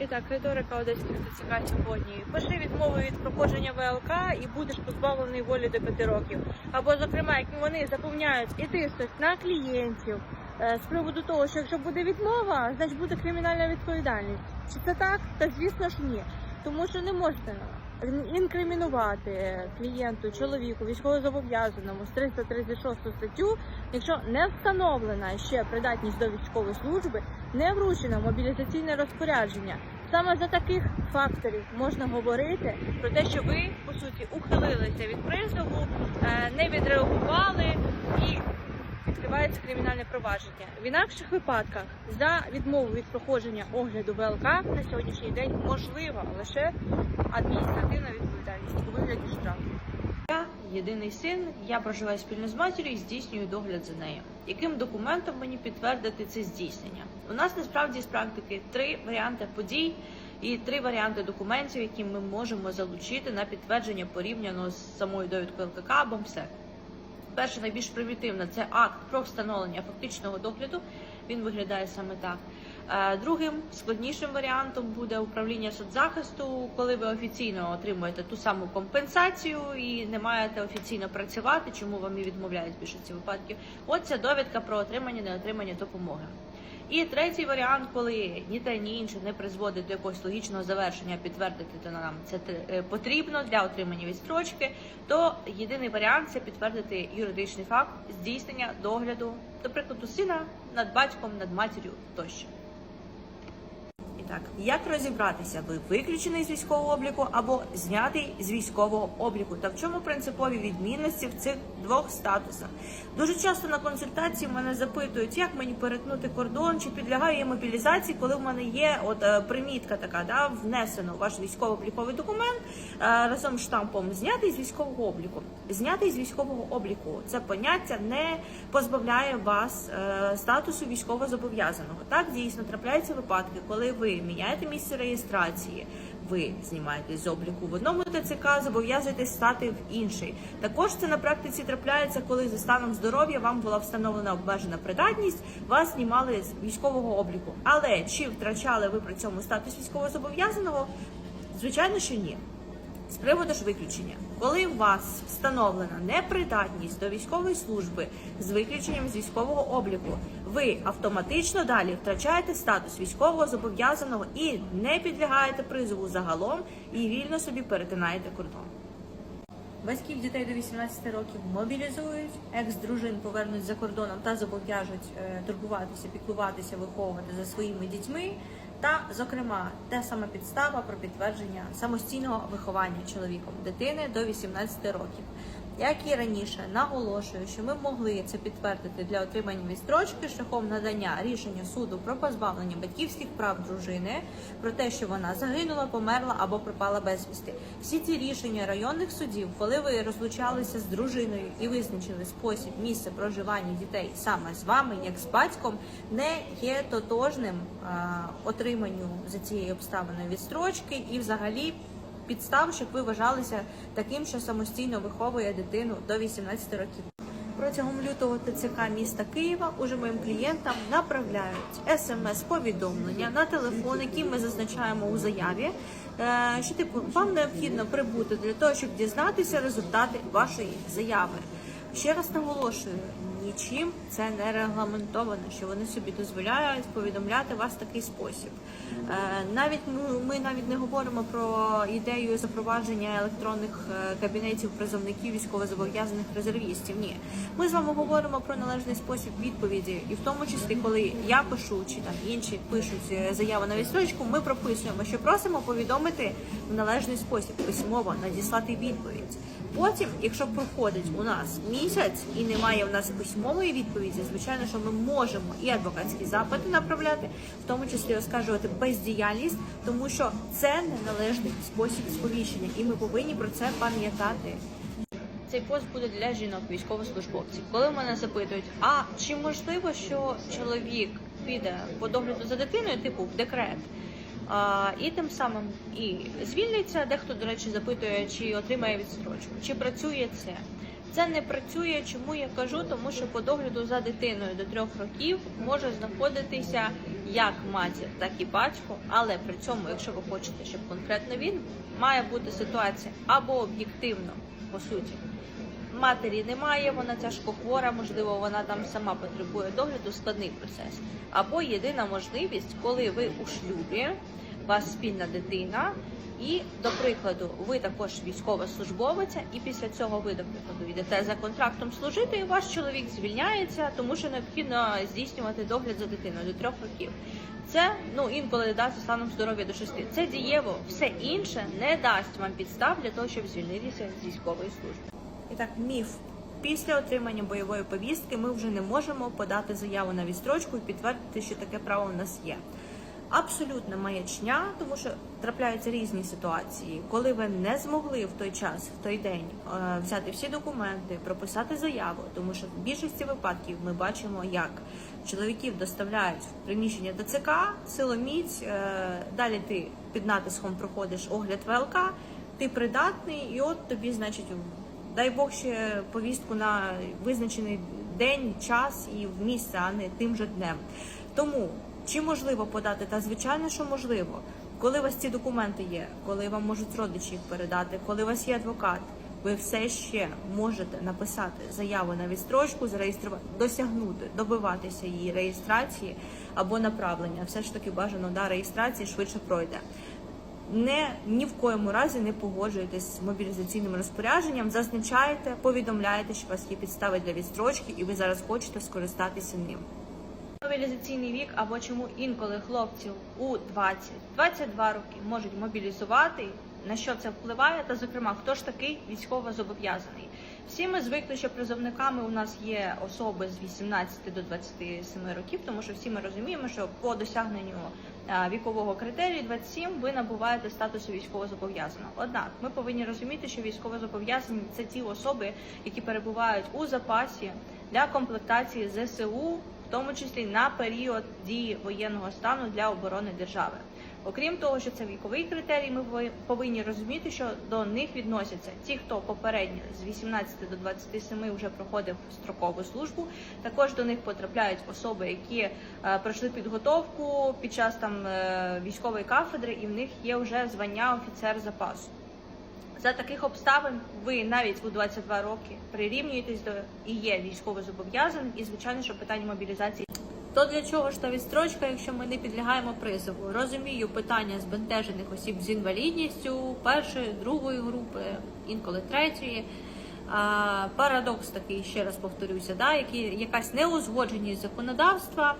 І так, риторика одеських ТЦК сьогодні. Пиши відмови від проходження ВЛК і будеш позбавлений волі до 5 років. Або, зокрема, як вони запевняють і тиснуть на клієнтів е, з приводу того, що якщо буде відмова, значить буде кримінальна відповідальність. Чи це так? Та звісно ж ні. Тому що не можна інкримінувати клієнту, чоловіку, військовозобов'язаному з 336 статтю, якщо не встановлена ще придатність до військової служби, не вручено мобілізаційне розпорядження. Саме за таких факторів можна говорити про те, що ви по суті ухилилися від призову, е, не відреагували і відкривається кримінальне провадження. В інакших випадках за відмову від проходження огляду ВЛК на сьогоднішній день можлива лише адміністративна відповідальність у вигляді штрафу. Я єдиний син, я проживаю спільно з матір'ю і здійснюю догляд за нею. Яким документом мені підтвердити це здійснення? У нас насправді з практики три варіанти подій і три варіанти документів, які ми можемо залучити на підтвердження порівняно з самою довідкою ЛКК або МСЕК. Перше, найбільш примітивне це акт про встановлення фактичного догляду. Він виглядає саме так. Е, Другим складнішим варіантом буде управління соцзахисту, коли ви офіційно отримуєте ту саму компенсацію і не маєте офіційно працювати, чому вам і відмовляють в більшості випадків. От ця довідка про отримання неотримання допомоги. І третій варіант, коли ні те, ні інше не призводить до якогось логічного завершення, підтвердити то нам це е, потрібно для отримання відстрочки, то єдиний варіант це підтвердити юридичний факт здійснення догляду, до прикладу, сина над батьком, над матір'ю тощо. Так, як розібратися, ви виключений з військового обліку або знятий з військового обліку? Та в чому принципові відмінності в цих двох статусах? Дуже часто на консультації мене запитують, як мені перетнути кордон, чи підлягаю я мобілізації, коли в мене є от е, примітка така, да, внесено ваш військово-обліковий документ е, разом з штампом знятий з військового обліку. Знятий з військового обліку це поняття не позбавляє вас е, статусу військовозобов'язаного. Так дійсно трапляються випадки, коли ви міняєте місце реєстрації. Ви знімаєтесь з обліку в одному ТЦК, зобов'язуєтесь стати в інший. Також це на практиці трапляється, коли за станом здоров'я вам була встановлена обмежена придатність, вас знімали з військового обліку. Але чи втрачали ви при цьому статус військовозобов'язаного? Звичайно, що ні. З приводу ж виключення, коли у вас встановлена непридатність до військової служби з виключенням з військового обліку, ви автоматично далі втрачаєте статус військового зобов'язаного і не підлягаєте призову загалом і вільно собі перетинаєте кордон. Батьків дітей до 18 років мобілізують, екс-дружин повернуть за кордоном та зобов'яжуть е, турбуватися, піклуватися, виховувати за своїми дітьми. Та, зокрема, те саме підстава про підтвердження самостійного виховання чоловіком дитини до 18 років. Як і раніше, наголошую, що ми могли це підтвердити для отримання відстрочки шляхом надання рішення суду про позбавлення батьківських прав дружини, про те, що вона загинула, померла або пропала безвісти. Всі ці рішення районних судів, коли ви розлучалися з дружиною і визначили спосіб місця проживання дітей саме з вами, як з батьком, не є тотожним а, отриманню за цією обставиною відстрочки і взагалі підстав, щоб ви вважалися таким, що самостійно виховує дитину до 18 років. Протягом лютого ТЦК міста Києва уже моїм клієнтам направляють смс-повідомлення на телефон, які ми зазначаємо у заяві. е, Що типу вам необхідно прибути для того, щоб дізнатися результати вашої заяви. Ще раз наголошую, нічим це не регламентовано, що вони собі дозволяють повідомляти вас в такий спосіб. Е, Навіть ми, ми навіть не говоримо про ідею запровадження електронних е, кабінетів призовників військовозобов'язаних резервістів. Ні, ми з вами говоримо про належний спосіб відповіді, і в тому числі, коли я пишу чи там інші пишуть е, заяву на відстрочку, ми прописуємо, що просимо повідомити в належний спосіб письмово надіслати відповідь. Потім, якщо проходить у нас місяць і немає у нас письмової відповіді, звичайно, що ми можемо і адвокатські запити направляти, в тому числі оскаржувати бездіяльність, тому що це неналежний спосіб сповіщення, і ми повинні про це пам'ятати. Цей пост буде для жінок, військовослужбовців. Коли мене запитують, а чи можливо, що чоловік піде по догляду за дитиною, типу в декрет, і тим самим і звільниться. Дехто, до речі, запитує, чи отримає відстрочку, чи працює це. Це не працює. Чому я кажу? Тому що по догляду за дитиною до трьох років може знаходитися як матір, так і батько. Але при цьому, якщо ви хочете, щоб конкретно він, має бути ситуація або об'єктивно, по суті. Матері немає, вона тяжко хвора, можливо, вона там сама потребує догляду, складний процес. Або єдина можливість, коли ви у шлюбі, у вас спільна дитина, і, до прикладу, ви також військовослужбовиця, і після цього ви, до прикладу, йдете за контрактом служити, і ваш чоловік звільняється, тому що необхідно здійснювати догляд за дитиною до трьох років. Це ну інколи да, за станом здоров'я до шести. Це дієво, все інше не дасть вам підстав для того, щоб звільнитися з військової служби. І так, міф. Після отримання бойової повістки ми вже не можемо подати заяву на відстрочку і підтвердити, що таке право в нас є. Абсолютна маячня, тому що трапляються різні ситуації, коли ви не змогли в той час, в той день е, взяти всі документи, прописати заяву, тому що в більшості випадків ми бачимо, як чоловіків доставляють в приміщення ТЦК, силоміць, е, далі ти під натиском проходиш огляд ВЛК, ти придатний, і от тобі, значить, дай Бог ще повістку на визначений день, час і в місце, а не тим же днем. Тому чи можливо подати? Та звичайно, що можливо. Коли у вас ці документи є, коли вам можуть родичі їх передати, коли у вас є адвокат, ви все ще можете написати заяву на відстрочку, зареєструвати, досягнути, добиватися її реєстрації або направлення. Все ж таки бажано да, реєстрації швидше пройде. Не ні в коєму разі не погоджуєтесь з мобілізаційним розпорядженням, зазначаєте, повідомляєте, що у вас є підстави для відстрочки, і ви зараз хочете скористатися ним. Мобілізаційний вік або чому інколи хлопців у 20-22 роки можуть мобілізувати, на що це впливає, та зокрема, хто ж такий військово зобов'язаний. Всі ми звикли, що призовниками у нас є особи з 18 до 27 років, тому що всі ми розуміємо, що по досягненню вікового критерію 27 ви набуваєте статусу військовозобов'язаного. Однак ми повинні розуміти, що військовозобов'язані це ті особи, які перебувають у запасі для комплектації ЗСУ тому числі на період дії воєнного стану для оборони держави. Окрім того, що це віковий критерій, ми пови- повинні розуміти, що до них відносяться ті, хто попередньо з 18 до 27 вже проходив строкову службу. Також до них потрапляють особи, які е, пройшли підготовку під час там е, військової кафедри, і в них є вже звання офіцер запасу. За таких обставин ви навіть у 22 роки прирівнюєтесь до і є військовозобов'язаним, і звичайно, що питання мобілізації. То для чого ж та відстрочка, якщо ми не підлягаємо призову? Розумію питання збентежених осіб з інвалідністю першої, другої групи, інколи третьої. А, парадокс такий, ще раз повторюся, да, які, якась неузгодженість законодавства.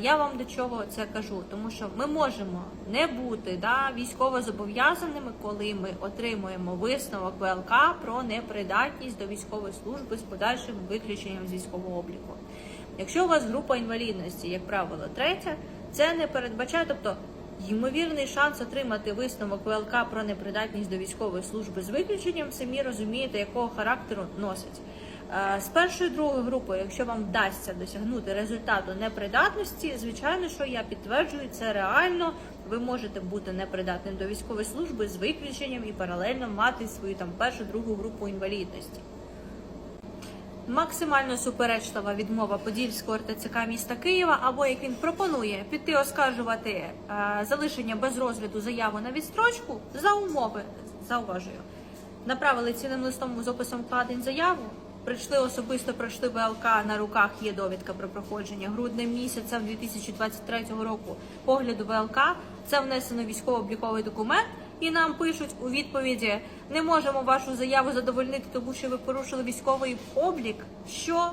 Я вам до чого це кажу, тому що ми можемо не бути да, військово зобов'язаними, коли ми отримуємо висновок ВЛК про непридатність до військової служби з подальшим виключенням з військового обліку. Якщо у вас група інвалідності, як правило, третя, це не передбачає, тобто ймовірний шанс отримати висновок ВЛК про непридатність до військової служби з виключенням, самі розумієте, якого характеру носить. Е, З першою другою групою, якщо вам вдасться досягнути результату непридатності, звичайно, що я підтверджую, це реально. Ви можете бути непридатним до військової служби з виключенням і паралельно мати свою там першу другу групу інвалідності. Максимально суперечлива відмова Подільського РТЦК міста Києва, або як він пропонує піти оскаржувати е, залишення без розгляду заяву на відстрочку за умови, зауважую, направили цінним листом з описом вкладень заяву. Прийшли особисто, пройшли ВЛК, на руках є довідка про проходження грудним місяцем 2023 року погляду ВЛК. Це внесено військово-обліковий документ, і нам пишуть у відповіді: не можемо вашу заяву задовольнити, тому що ви порушили військовий облік. Що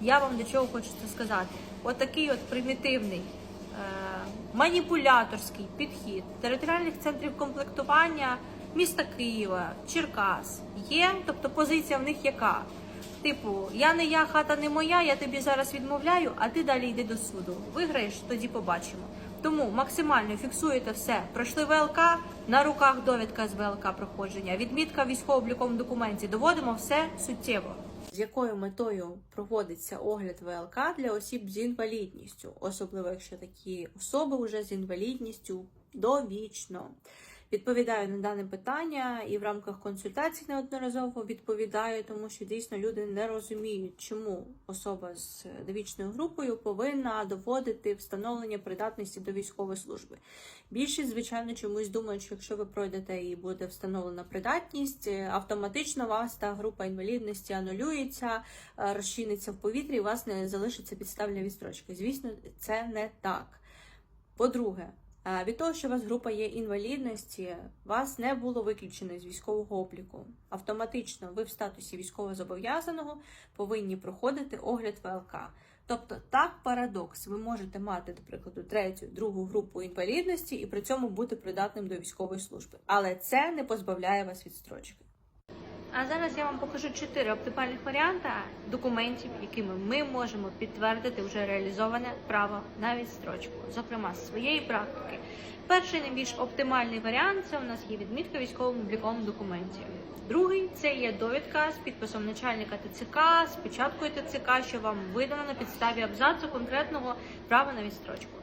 я вам до чого хочу це сказати? Отакий от примітивний е, маніпуляторський підхід територіальних центрів комплектування міста Києва, Черкас є, тобто позиція в них яка? Типу, я не я, хата не моя, я тобі зараз відмовляю, а ти далі йди до суду. Виграєш, тоді побачимо. Тому максимально фіксуєте все. Пройшли ВЛК, на руках довідка з ВЛК проходження, відмітка військово-обліковому документі. Доводимо все суттєво. З якою метою проводиться огляд ВЛК для осіб з інвалідністю, особливо якщо такі особи вже з інвалідністю довічно. Відповідаю на дане питання і в рамках консультацій неодноразово відповідаю, тому що дійсно люди не розуміють, чому особа з довічною групою повинна доводити встановлення придатності до військової служби. Більшість, звичайно, чомусь думають, що якщо ви пройдете і буде встановлена придатність, автоматично вас та група інвалідності анулюється, е, розчиниться в повітрі, і у вас не залишиться підстав для відстрочки. Звісно, це не так. По-друге, від того, що у вас група є інвалідності, вас не було виключено з військового обліку. Автоматично ви в статусі військовозобов'язаного повинні проходити огляд ВЛК. Тобто, так парадокс. Ви можете мати, до прикладу, третю, другу групу інвалідності і при цьому бути придатним до військової служби. Але це не позбавляє вас від строчки. А зараз я вам покажу чотири оптимальних варіанти документів, якими ми можемо підтвердити вже реалізоване право на відстрочку, зокрема з своєї практики. Перший найбільш оптимальний варіант це у нас є відмітка в військовому обліковому документі. Другий це є довідка з підписом начальника ТЦК, з печаткою ТЦК, що вам видано на підставі абзацу конкретного права на відстрочку.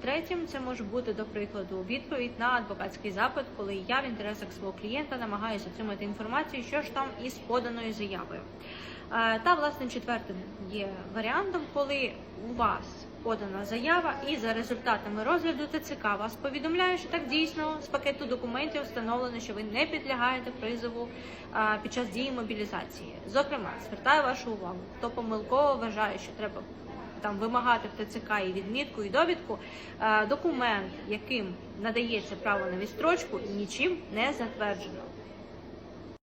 Третім це може бути, до прикладу, відповідь на адвокатський запит, коли я в інтересах свого клієнта намагаюся отримати інформацію, що ж там із поданою заявою. Е, Та власне четвертим є варіантом, коли у вас подана заява, і за результатами розгляду ТЦК вас повідомляє, що так дійсно з пакету документів встановлено, що ви не підлягаєте призову е, під час дії мобілізації. Зокрема, звертаю вашу увагу, хто помилково вважає, що треба там вимагати в ТЦК і відмітку, і довідку, е, документ, яким надається право на відстрочку, нічим не затверджено.